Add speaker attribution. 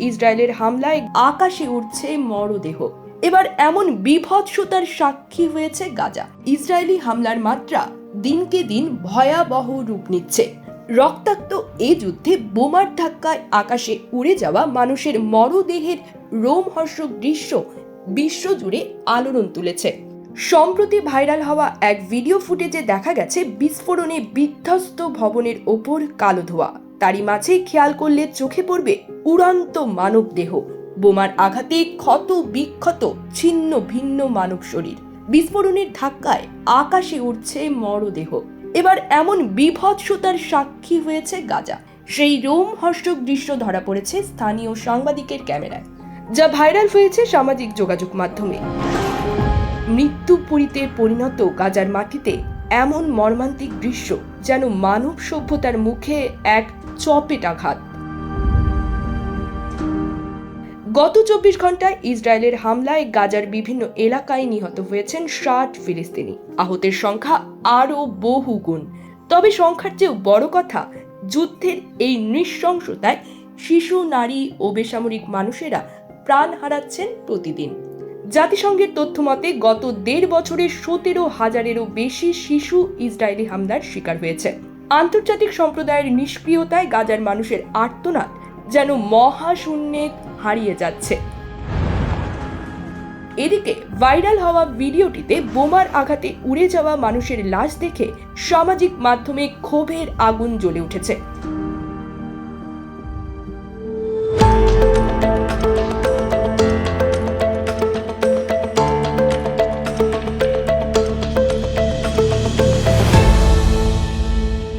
Speaker 1: ইসরায়েলের হামলায় আকাশে উঠছে মরদেহ। এবার এমন বিভৎসতার সাক্ষী হয়েছে গাজা। ইসরায়েলি হামলার মাত্রা দিনকে দিন ভয়াবহ রূপ নিচ্ছে। রক্তাক্ত এ যুদ্ধে বোমার ধাক্কায় আকাশে উড়ে যাওয়া মানুষের মরদেহের রোমহর্ষক দৃশ্য বিশ্বজুড়ে আলোড়ন তুলেছে। সম্প্রতি ভাইরাল হওয়া এক ভিডিও ফুটেজে দেখা গেছে, বিস্ফোরণে বিধ্বস্ত ভবনের ওপর কালো ধোয়া। তারই মাঝে খেয়াল করলে চোখে পড়বে উড়ান্ত মানব দেহ। বোমার আঘাতে ক্ষত, বিক্ষত, ছিন্ন, ভিন্ন মানব শরীর। বিস্ফোরণের ধাক্কায় আকাশে উঠছে মরদেহ। এবার এমন বিভৎসতার সাক্ষী হয়েছে গাজা। সেই রোমহর্ষক দৃশ্য ধরা পড়েছে স্থানীয় সাংবাদিকের ক্যামেরায়, যা ভাইরাল হয়েছে সামাজিক যোগাযোগ মাধ্যমে। মৃত্যু মৃত্যুপুরীতে পরিণত গাজার মাটিতে এমন মর্মান্তিক দৃশ্য যেন মানব সভ্যতার মুখে এক চপেটাঘাত গত চব্বিশ ঘন্টায় ইসরায়েলের হামলায় গাজার বিভিন্ন এলাকায় নিহত হয়েছেন ষাট ফিলিস্তিনি। আহতের সংখ্যা আরও বহু গুণ তবে সংখ্যার চেয়েও বড় কথা, যুদ্ধের এই নৃশংসতায় শিশু, নারী ও বেসামরিক মানুষেরা প্রাণ হারাচ্ছেন প্রতিদিন। জাতিসংঘের তথ্য মতে, গত দেড় বছরে সতেরো হাজারেরও বেশি শিশু ইসরায়েলি হামলার শিকার হয়েছে। আন্তর্জাতিক সম্প্রদায়ের নিষ্ক্রিয়তায় গাজার মানুষের আর্তনাদ যেন মহাশূন্যে হারিয়ে যাচ্ছে। এদিকে ভাইরাল হওয়া ভিডিওটিতে বোমার আঘাতে উড়ে যাওয়া মানুষের লাশ দেখে সামাজিক মাধ্যমে ক্ষোভের আগুন জ্বলে উঠেছে।